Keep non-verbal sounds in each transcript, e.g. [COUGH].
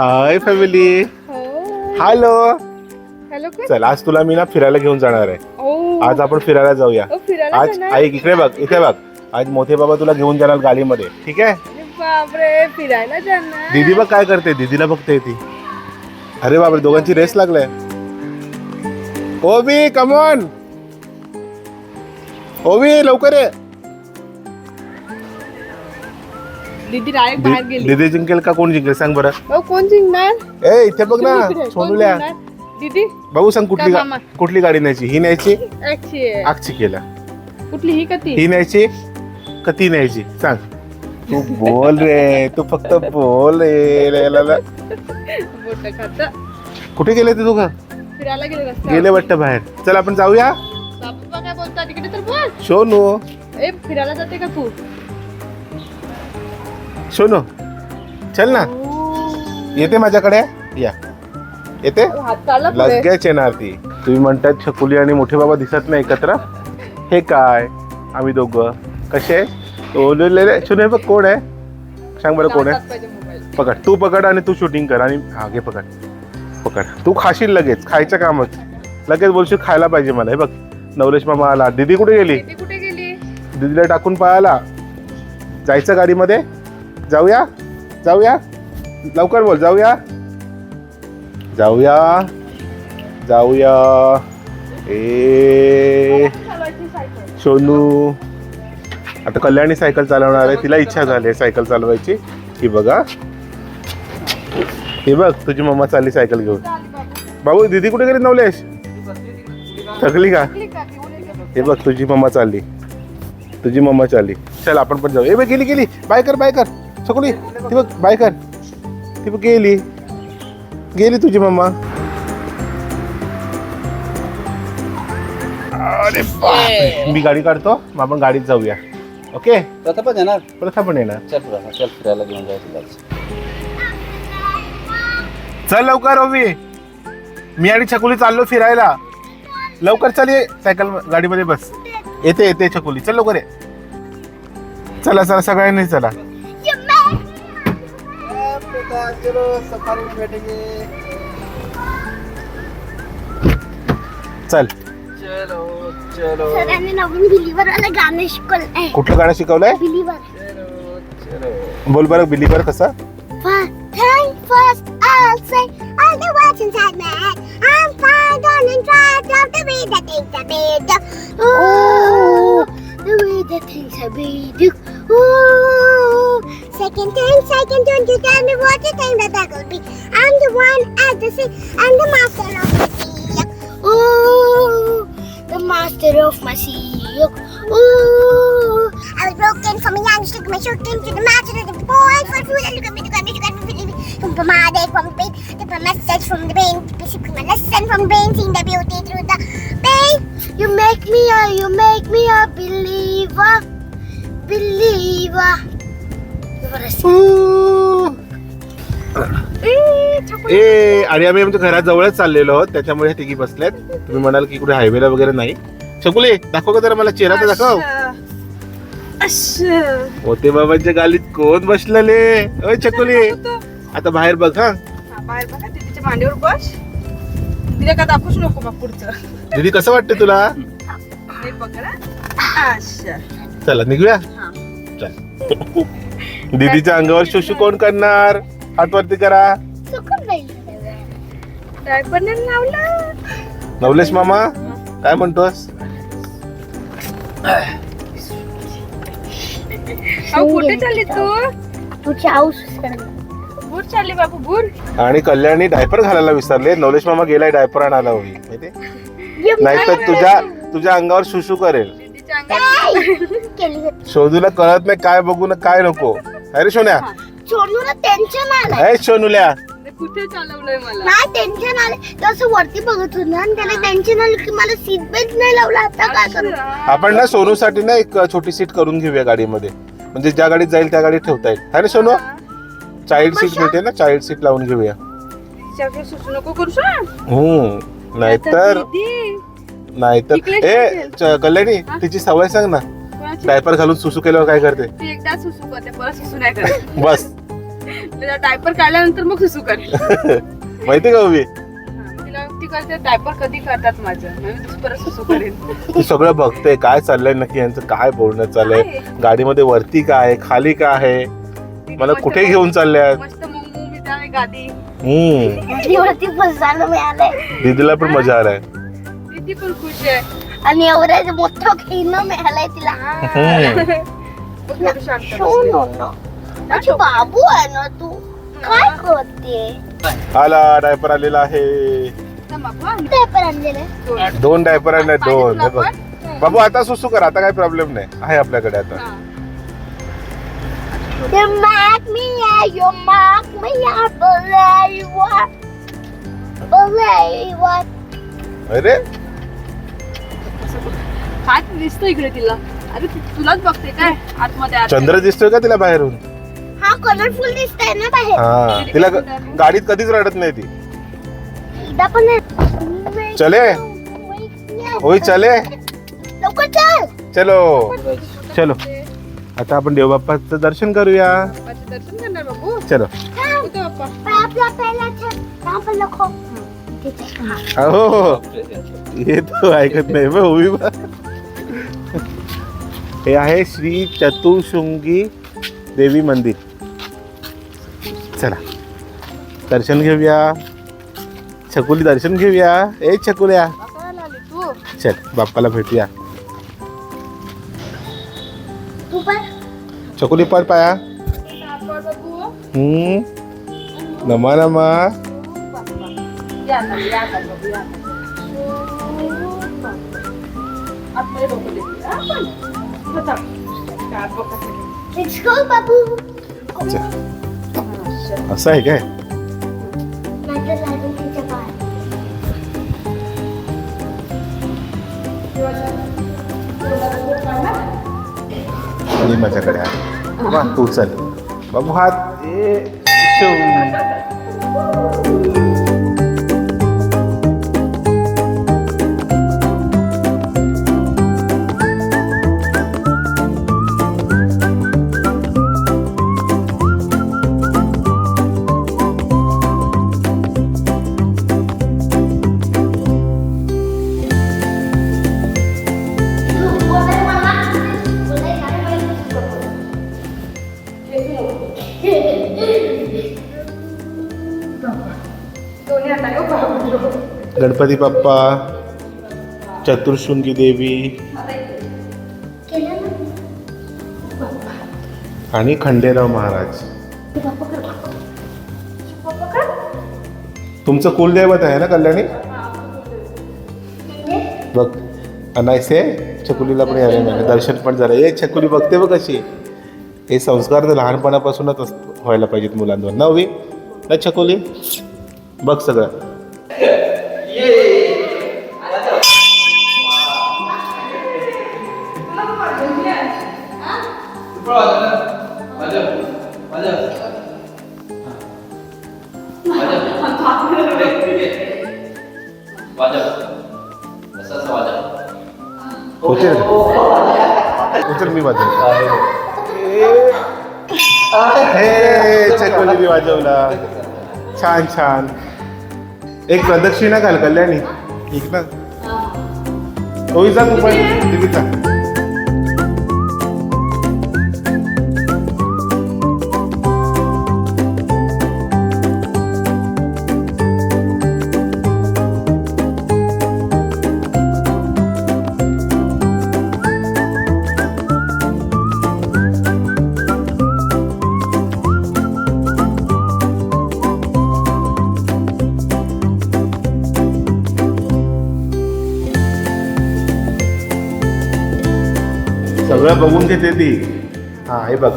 Hi family hello hello चल आज तुला मी ना फिरायला घेऊन जाणार आहे. आज आपण फिरायला जाऊया. आज? ऐक इकडे बघ इथे बघ. आज मोठे बाबा तुला घेऊन जाणार गाडीमध्ये ठीक आहे? फिरायला जाणार. दीदी बघ काय करते दीदीला बघते ती. अरे बापरे दोघांची रेस लागलाय. ओबी कमॉन ओबी लवकर ये. दीदी डायरेक्ट बाहेर गेली. दीदी जिंकेल का? कोण जिंकेल? सांग बरं. ओ कोण जिंकणार? ए इथे बघ ना सोनूल्या? दीदी? बघू सांग कुठली का गा- मामा? कुठली गाडी न्यायची? ही न्यायची? अच्छी आहे. आगची केला. कुठली? ही का ती? ही न्यायची? का ती न्यायची? सांग. तू बोल रे तू फक्त बोल रे ले- ले- ले. बोट खात. कुठे गेले ते दोघं? फिरायला गेले रस्त्यावर. गेले वाटतं बाहेर. चल आपण जाऊया. बाबा काय बोलता तिकडे तर बोल. सोनू. ए फिरायला जाते का तू? सोनू चल ना. येते माझ्याकडे? या. येते? लगेच येणार ती. तुम्ही म्हणतात छकुली आणि मोठे बाबा दिसत नाही एकत्र. हे काय? आम्ही दोघं. कसे? ओलेले सोनू हे बघ कोण आहे? सांग बरं कोण आहे. पकड. तू पकड आणि तू शूटिंग कर. आणि हा घे पकड. पकड. तू खाशील लगेच. खायचं कामच. लगेच बोलशील खायला पाहिजे मला. हे बघ. नवलेश मामा आला. दीदी कुठे गेली? दीदी कुठे गेली? दीदीला टाकून पळाला जायचं गाडीमध्ये? जाऊया? जाऊया? लवकर बोल जाऊया? जाऊया? जाऊया. ए. सोनू. आता कल्याणी सायकल चालवणार आहे तिला इच्छा झाली आहे सायकल चालवायची. ही बघा. हे बघ तुझी मम्मा चालली सायकल घेऊन. बाबू. दीदी कुठे गेली? नवलेश थकली का? हे बघ तुझी मम्मा चालली. तुझी मम्मा चालली. चल आपण पण जाऊ. ए बघ गेली गेली. बाय कर बाय कर. सकुली ती बघ बाय कर ती बघ गेली. गेली तुझी मम्मा. अरे बापरे. मी गाडी काढतो मग आपण गाडीत जाऊया. ओके? प्रथा पण येणार. प्रथा पण येणार. चल प्रथा चल फिरायला घेऊन जायचं चल लवकर ओवी. मी आणि छकुली चाललो फिरायला. लवकर चल ये सायकल गाडीमध्ये बस. येते येते छकुली. चल लवकर ये. चला चला सगळ्यांनी चला. चलो सफारी में बैठेंगे चल चलो चलो सरांनी नवीन बिलीवर वाला गाणं शिकवलंय कुठलं गाणं शिकवलंय बिलीवर चलो चलो बोल बरं बिलीवर कसं Time first, I'll say all the words inside my head. I'm fine, darling, try love the way that things are made. Oh, the way that things are made. Oh, second thing, second, don't you tell me what you think that that will be. I'm the one at the sea, I'm the master of the sea. Oh, the master of my sea. Ooh, I was broken from a young stick, my shirt came to the master of the boy for food and look at me, look at me, look at me. From pomade, from pain, the message from the pain, basically my lesson from pain, seeing the beauty through the pain. You make me a, you make me a believer, believer. ए आणि आम्ही आमच्या घरात जवळच चाललेलो आहोत. त्याच्यामुळे तिघी बसल्यात तुम्ही म्हणाल की कुठे हायवेला वगैरे नाही. छकुली दाखव का जरा मला चेहरा तर दाखव. होते बाबांच्या गालीत कोण बसलेले? ओय छकुली आता बाहेर बघ हा. बाहेर बघा मांडीवर बस. तिला का दाखवूच नको मग पुढचं. दीदी कसं वाटतं तुला? चला निघूया. चल. दीदीच्या अंगावर शोशू कोण करणार? हात वरती करा. नाही नवलेश मामा काय म्हणतोस? अहो कुठे चालली तू? तुझी आऊस बूर चालली बाबू बूर आणि कल्याणी डायपर घालायला विसरले. नवलेश मामा गेलाय डायपर आणायला होई माहिती? नाहीतर तुझ्या तुझ्या अंगावर शुशू करेल. शोधूला कळत नाही काय बघू ना काय नको. अरे सोन्या. सोनूला टेन्शन आलंय. ए सोनूल्या. कुठे चालवलंय मला? नाही टेन्शन आले तो असं वरती बघत होता आणि त्याला टेन्शन आलं की मला सीट बेल्ट नाही लावला. आता काय करू? आपण ना सोनूसाठी ना एक छोटी सीट करून घेऊया गाडीमध्ये. म्हणजे ज्या गाडीत जाईल त्या गाडीत ठेवता येईल. है ना सोनू? चाइल्ड सीट मिळते ना? चाइल्ड सीट लावून घेऊया. चक्र सुचू नको करू सांग हम्म. नाहीतर नाहीतर ए. च- कल्याणी तिची सवय सांग ना. डायपर घालून सुसू केल्यावर काय करते? ती एकदा सुसू करते परत सुसू नाही करत. [LAUGHS] बस. डायपर काढल्यानंतर मग सुसू करेल [LAUGHS] माहिती का उभी? ती करते डायपर कधी करतात माझं? मग मी परत सुसू करेन. [LAUGHS] ती सगळं बघते काय चाललंय नक्की यांचं काय बोलणं चाललंय? गाडीमध्ये वरती काय आहे, खाली काय आहे? मला कुठे घेऊन चालल्यात? मस्त मुंगू मी त्या गादी. हम्म. दीदीला पण मजा आलाय. ती पण खुश आहे. आणि एवढं मोठं खेळणं मिळालंय तिला. बाबू आहे ना तू. काय करते? आला डायपर आलेला आहे. पेपर आणलेले दोन. डायपर आणले दोन. हे बघ? बाबू आता सुसू कर आता काही प्रॉब्लेम नाही. आहे आपल्याकडे आता. हा. You make me, yeah, you make me, I believe what, believe what. अरे काय दिसतं इकडे तिला? अरे ती तुलाच बघते काय? आतमध्ये आत. चंद्र दिसतोय का तिला बाहेरून? हा कलरफुल दिसतंय ना बाहेर. हा तिला ग- गाडीत कधीच रडत नाही ती. एकदा पण. चले. होय चले. लवकर चल. चलो. चलो. आता आपण देवबाप्पाचं दर्शन करूया. बाप्पाचं दर्शन करणार बाबू चलो. कुठे बाप्पा? आपला पहिला छत यहाँ पर लिखो तिथे. हा. हो हे तो ऐकत नाही बघ उभी बघ. हे आहे श्री चतुशृंगी देवी मंदिर. चला दर्शन घेऊया. छकुली दर्शन घेऊया. ए छकुल्या. चल बाप्पाला भेटूया. छकुली पर पाया. हम्म. नमा नमा. या शे. असं आहे काय आणि माझ्याकडे आहे वा तू चल बाबू हात ए गणपती बाप्पा चतुर्शृंगी देवी आणि खंडेराव महाराज. तुमचं कुलदैवत आहे ना कल्याणी? बघ अनायसे छकुलीला पण यायला मिळालं दर्शन पण झालं. ए छकुली बघते बघ कशी. हे संस्कार तर लहानपणापासूनच व्हायला पाहिजेत मुलांवर. ना ना छकुली? बघ सगळं. छान छान. एक प्रदक्षिणा घाल कल्याणी. ठीक ना. होई जा तू पण तिथे जा बघून घेते ती. हा हे बघ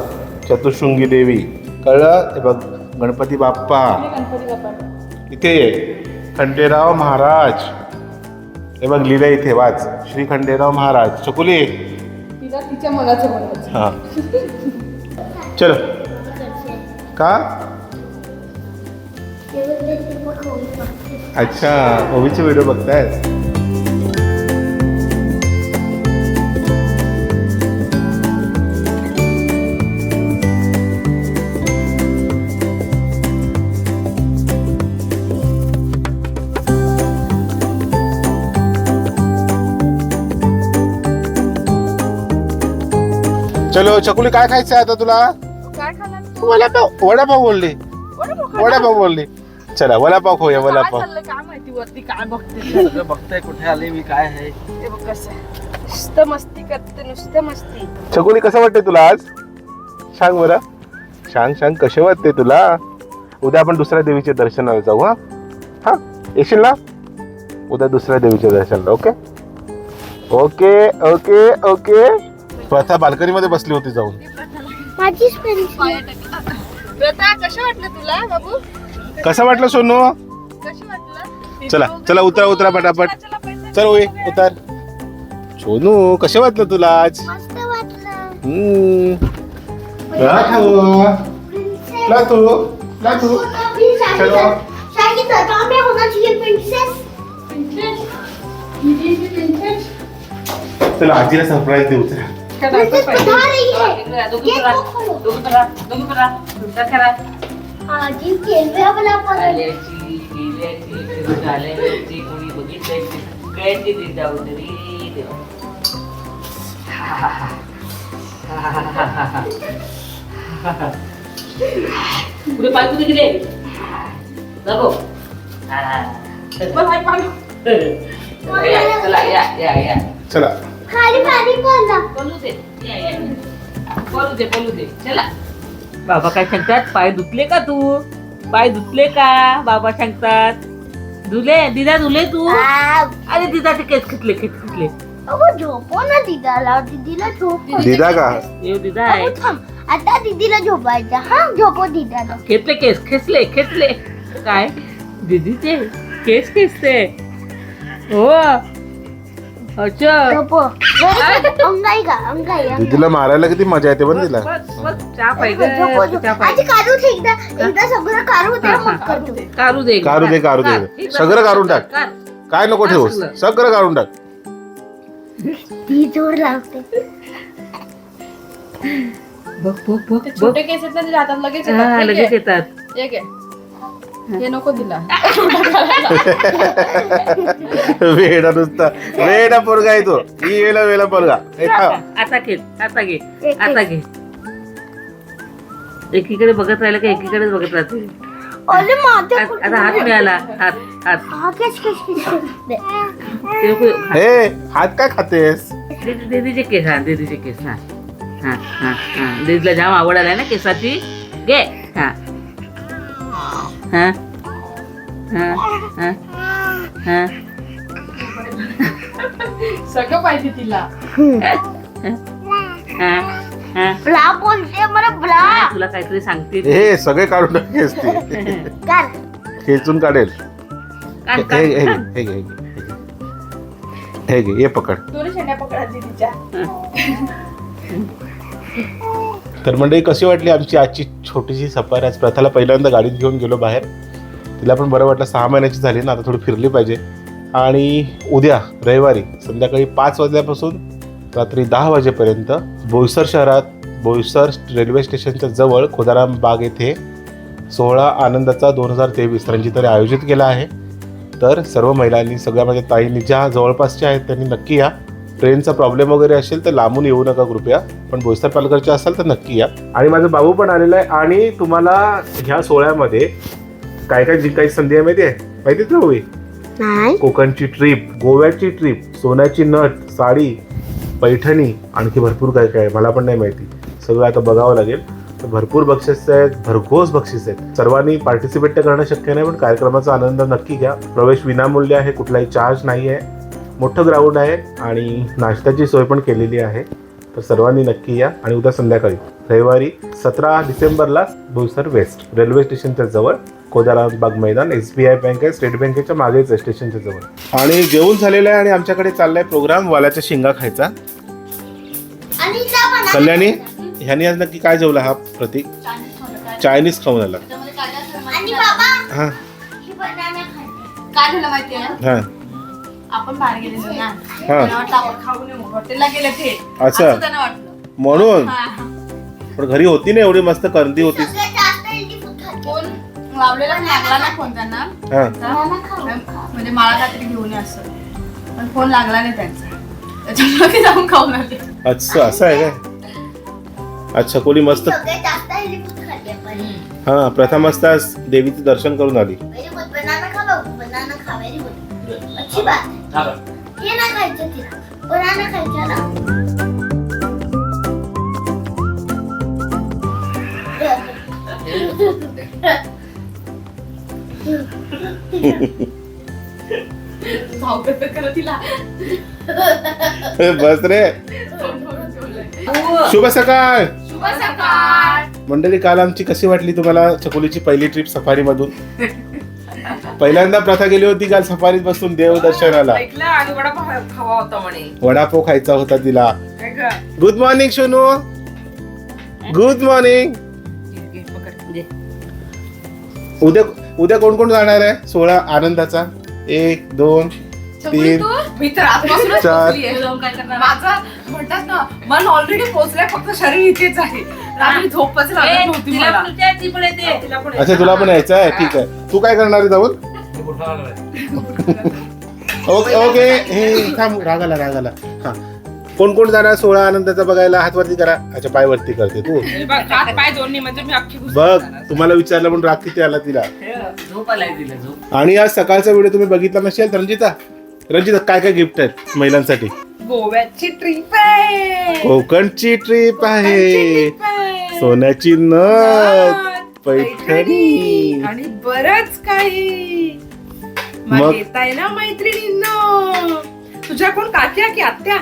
चतुशृंगी देवी. कळलं? हे बघ गणपती बाप्पा. गणपती बाप्पा इथे खंडेराव महाराज. हे बघ लिहिलं इथे वाच. श्री खंडेराव महाराज. चकुली. तिला तिच्या मनाचं बनवायचं हा. चलो. का? अच्छा ओवीचे व्हिडिओ बघतायत. चलो चकुली काय खायचं आहे आता तुला? काय खाणार? वडापाव वडापाव बोलली. वडापाव खाणार? वडापाव बोलली. चला वडापाव खाऊया काय वडापाव. चाललंय काय माहिती वरती काय बघते? सगळं बघताय कुठे आले मी काय आहे? ते बघ कसं आहे. नुसतं मस्ती करते नुसतं मस्ती. चकुली कसं वाटते तुला आज? सांग बरं. सांग सांग कसे वाटते तुला? उद्या आपण दुसऱ्या देवीच्या दर्शनाला जाऊ हा? हा? येशील ना? उद्या दुसऱ्या देवीच्या दर्शनाला okay? Okay okay okay. Pratha balcony मध्ये बसली होती जाऊन. माझीच. प्रथा कसं वाटलं तुला बाबू? कसं वाटलं सोनू? कसं वाटलं? चला चला उतरा उतरा पटापट. चला, ओय उतर. सोनू कसं वाटलं तुला आज? चलो. आजीला सरप्राईज देऊ चला. काय प्रिन्सेस दाखव बता पहिले. रही है। केक को खोलो आजी खेळवे आपला परत पुढे पाय कुठे गेले नको. चला। या या या चला। खाली बोलू. दे. बोलू दे बोलू दे. चला. बाबा काय सांगतात? पाय धुतले का तू? पाय धुतले का? बाबा सांगतात. धुले दिदा धुले तू? अरे दिदाचे केस खिचले केस खिचले अगो झोपो ना दीदाला. दीदीला झोप दिदा का? येऊ दिदा आहे. अगो थांब. आता दीदीला झोपायचं. हा झोपो दीदाला. खेचले केस खेचले खेचले. काय? दीदीचे केस खेचते. हो. अच्छा. झोपो अंगाई का? अंगाई अंगाई. दिदीला मारायला किती मजा येते पण तिला बस बस चहा पाहिजे झोपो, झोपो. चहा आजी पाहिजे काढूच एकदा. एकदा सगळं काढू दे मग करतो. काढू दे काढू दे, काढू दे. काढ. सगळं काढून टाक. काढ. काय नको ठेवूस? सगळं. सगळं काढून टाक. ती जोर लावते. बघ बघ बघ ते बघ. छोटे केस आहेत ना ते हातात लगेच हा, येतात. लगेच येतात. आहे. हे नको तिला. वेडा नुसता. वेडा पोरगा आहे तो. ही वेला वेला पोरगा. हे खा. आता घे आता घे एक- आता घे. एकीकडे बघत राहिलं का एकीकडेच बघत राहते? अरे माझ्या आ- आता हात मिळाला हात हात. हा केस केस केस दे. ते नको हात. हे हात काय खातेस? दीदी- दीदीचे केस हा दीदीचे केस हा. हा हा हा. दीदीला जाम आवड आलाय ना केसाची. घे हा. हा हा हा हा सगळं पाहिजे तिला हा हा ब्ला बोलते मला ब्ला तुला काहीतरी सांगते हे सगळे काढून टाकेस ते कर खेचून काढेल काढ, हे काढ, हे घे, काढ. हे घे, हे घे, हे घे. हे घे ये पकड शेंड्या पकडा तिच्या तर मंडळी कशी वाटली आमची आजची छोटीशी सफर? आज प्रथाला पहिल्यांदा गाडीत घेऊन गेलो बाहेर. तिला पण बरं वाटलं सहा महिन्याची झाली ना आता थोडी फिरली पाहिजे. आणि उद्या रविवारी संध्याकाळी पाच वाजल्यापासून रात्री दहा वाजेपर्यंत बोईसर शहरात बोईसर रेल्वे स्टेशनच्या जवळ खोदाराम बाग येथे सोहळा आनंदाचा दोन हजार तेवीस रणजिताने आयोजित केला आहे. तर सर्व महिलांनी सगळ्या माझ्या ताईंनी ज्या जवळपासच्या आहेत त्यांनी नक्की या. ट्रेनचा प्रॉब्लेम वगैरे असेल तर लांबून येऊ नका कृपया पण बोईसर पालघरचे असाल तर नक्की या. आणि माझा बाबू पण आलेला आहे आणि तुम्हाला ह्या सोहळ्यामध्ये काय काय जी काही संधी आहे माहिती आहे? माहिती आहे भाऊ नाही. कोकणची ट्रिप गोव्याची ट्रिप सोन्याची नट साडी पैठणी आणखी भरपूर काय काय आहे मला पण नाही माहिती. सगळं आता बघावं लागेल. तर भरपूर बक्षीस आहेत भरघोस बक्षीस आहेत. सर्वांनी पार्टिसिपेट तर करणं शक्य नाही पण कार्यक्रमाचा आनंद नक्की घ्या. प्रवेश विनामूल्य आहे कुठलाही चार्ज नाही आहे. मोठं ग्राउंड आहे आणि नाश्त्याची सोय पण केलेली आहे. तर सर्वांनी नक्की या आणि उद्या संध्याकाळी रविवारी सतरा डिसेंबरला बोईसर वेस्ट रेल्वे स्टेशनच्या जवळ कोदाराम बाग मैदान एस बी आय बँक आहे स्टेट बँकेच्या मागेच स्टेशनच्या जवळ. आणि जेवण झालेलं आहे आणि आमच्याकडे चाललाय प्रोग्राम वालाच्या शेंगा खायचा. कल्याणी ह्यानी आज नक्की काय जेवला हा प्रतीक? चायनीज खाऊन आला. आणि बाबा? हा. आपण बाहेर गेलेलो ना. हा. मला वाटलं आपण खाऊ नये हॉटेलला गेले ते. असं त्यांना वाटलं. म्हणून? हा. पण घरी होती ना एवढी मस्त करंदी होती. सगळ्यात जास्त हेल्दी फूड खाते. फोन लावलेला लागला ना फोन त्यांना. हा. बनाना खाऊ. म्हणजे मला काहीतरी घेऊन ये असं. पण फोन लागला नाही त्यांचा. त्याच्यामुळे ते जाऊन खाऊन आले. अच्छा असं आहे काय? आज छकोली मस्त सगळ्यात जास्त हेलिपूट खाल्ली आपण. हा प्रथम वाजता देवीचं दर्शन करून आली. खा बाबू. खा. अच्छी बात. है. हा. बघ. ना खायचं तिला बनाना खायचं ना. भाऊ कसं करत तिला बस रे. शुभ सकाळ. शुभ सकाळ. मंडळी काल आमची कशी वाटली तुम्हाला? चकोलीची पहिली ट्रिप सफारी मधून? पहिल्यांदा प्रथा गेली होती काल सफारीत बसून देवदर्शनाला ऐकलं आणि वडा खावा होता म्हणे. वडापाव खायचा होता तिला. काय ग? Good morning Sonu. Good morning घे, पकड. दे. उद्या उद्या कोण कोण जाणार आहे? सोळा आनंदाचा. एक दोन तीन मी तर आजपासूनच चार. पोचलीये. माझं म्हणतात ना मन ऑलरेडी पोचलंय फक्त शरीर इथेच आहे. रात्री झोपच ए, लागत नव्हती तिला मला. पुढच्या ती पण येते. तिला पण अच्छा तुला पण यायचं आहे? ठीक आहे. तू काय करणार आहे जाऊन? कुठं? ओके ओके हे थांब रागाला रागाला. हा. कोण कोण जाणार? सोळा आनंदाचा बघायला हात वरती करा. अच्छा पाय वरती करते तू. बघ, हात पाय जोडणी म्हणजे मी अख्खी घुसून बघ जाणार. तुम्हाला विचारलं पण राग किती आला तिला. झोप आणि आज सकाळचा व्हिडिओ तुम्ही बघितला नसेल तर रंजिता रंजिता काय काय गिफ्ट आहेत महिलांसाठी? गोव्याची ट्रिप आहे. कोकणची ट्रिप आहे. trip आहे. सोन्याची नथ पैठणी. आणि बरच काही. मग? ना मैत्रिणींनो? तुझ्या कोण काक्या की आत्या?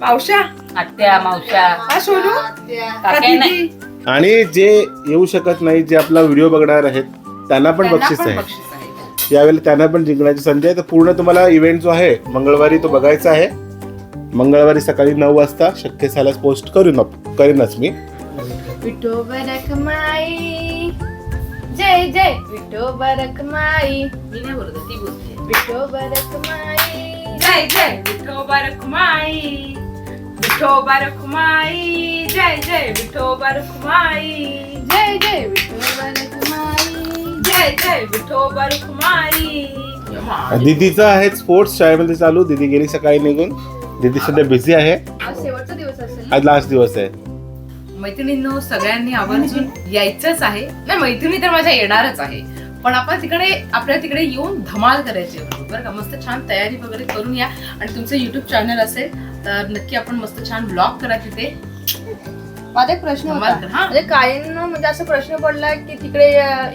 मावशा आत्या मावशा हा सोनू? काक्या का नाही दीदी? आणि जे येऊ शकत नाही जे आपला व्हिडिओ बघणार आहेत त्यांना पण त्यांना बक्षीस पण आहे. बक्षीस आहे. यावेळेला त्यांना पण जिंकण्याची संधी आहे. तर पूर्ण तुम्हाला इव्हेंट जो आहे मंगळवारी तो बघायचा आहे. मंगळवारी सकाळी नऊ वाजता शक्य झाल्यास पोस्ट करून करीनच मी. विठोबा रखमाई जय जय. विठोबा रखमाई मी नाही बोलत ती बोलते. विठोबा रखमाई जय जय. विठोबा रखमाई विठोबा रखमाई जय जय. विठोबा रखमाई जय जय. विठोबा रखमाई जय जय. विठोबा रखमाई दिदीचं आहे स्पोर्ट्स शाळेमध्ये चालू. दिदी गेली सकाळी निघून. दिदी सध्या बिझी आहे. आज शेवटचा दिवस असेल आज लास्ट दिवस आहे. मैत्रिणींनो सगळ्यांनी आवर्जून यायचंच आहे. नाही मैत्रिणी तर माझ्या येणारच आहे. पण आपण तिकडे आपल्या तिकडे येऊन धमाल करायची आहे. बरोबर का? मस्त छान तयारी वगैरे करून या. आणि तुमचं युट्यूब चॅनल असेल तर नक्की आपण मस्त छान ब्लॉग करा तिथे. माझा एक प्रश्न. हा. म्हणजे काहींना म्हणजे असं प्रश्न पडला की तिकडे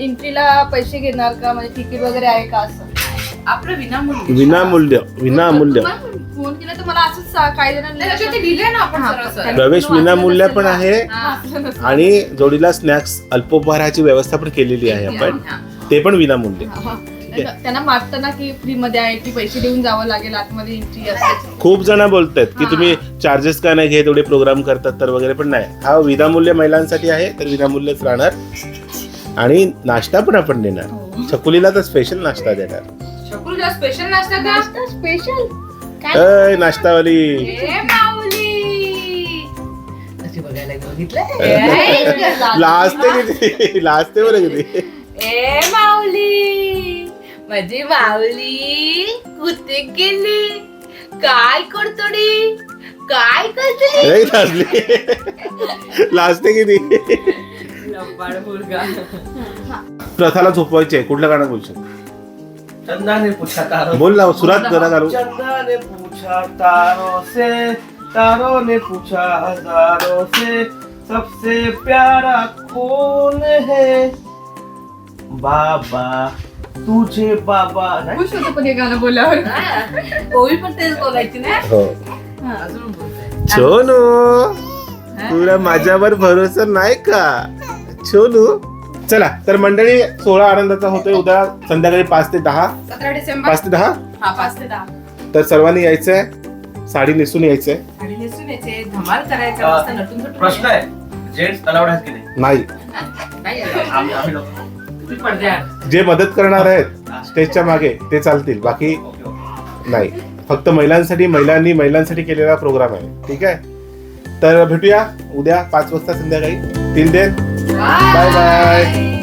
एंट्रीला पैसे घेणार का? म्हणजे तिकीट वगैरे आहे का असं? आपलं विनामूल्य. विनामूल्य विनामूल्य. फोन केला तर मला असंच काही नाही, जणांनी ना आपण हा, प्रवेश विनामूल्य पण. आहे. हा. आणि जोडीला स्नॅक्स अल्पोपहाराची व्यवस्था पण केलेली आहे आपण. हा. ते पण विनामूल्य हा. त्यांना- त्यांना वाटतं ना की फ्री मध्ये आहे की पैसे देऊन जावं लागेल आतमध्ये एंट्री असते खूप जण बोलतात की तुम्ही चार्जेस का नाही घेत एवढे प्रोग्राम करतात तर वगैरे पण नाही. हा विनामूल्य महिलांसाठी आहे तर विनामूल्यच राहणार. आणि नाश्ता पण आपण देणार. छकुलीला तर स्पेशल नाश्ता देणार. शकुलला स्पेशल नाश्ता का स्पेशल अय नाश्तावाली. अशी बघायला बघितलं लाजते किती लाजते बरं किती ए माऊली. माझी माऊली कुठे गेली काय करतोडी? काय करतोडी? लाजली. लाजते किती लबाड मुलगा. प्रथाला झोपवायचे कुठलं गाणं बोलशील? चंदा ने पूछा तारों बोल ना सुरात जरा घालू चंदा ने पूछा तारों से तारों ने पूछा हजारों से। सबसे प्यारा कौन है? बाबा तुझे बाबा नाही? खुश होतो पण हे गाणं बोलल्यावर ओवी पण तेच बोलायची ना. हो. अजून बोलते छोनू तुला माझ्यावर भरोसा नाही का? छोनू चला तर मंडळी सोळा आनंदाचा होतोय उद्या संध्याकाळी पाच ते दहा. सतरा डिसेंबर. पाच ते दहा? हा पाच ते दहा. तर सर्वांनी यायचंय साडी नेसून यायचंय. आणि नेसून यायचे धमाल करायचं अं, मस्त नटून थटून प्रश्न आहे जेंट्स अलाउड आहेत की नाही? नाही. नाही आलं. आम्ही आम्ही लोक तुम्ही पडद्यात जे मदत करणार आहेत स्टेजच्या मागे ते चालतील. बाकी ओके ओके. नाही. फक्त महिलांसाठी महिलांनी महिलांसाठी केलेला प्रोग्राम आहे. ठीक आहे? तर भेटूया उद्या पाच वाजता संध्याकाळी. Till then bye bye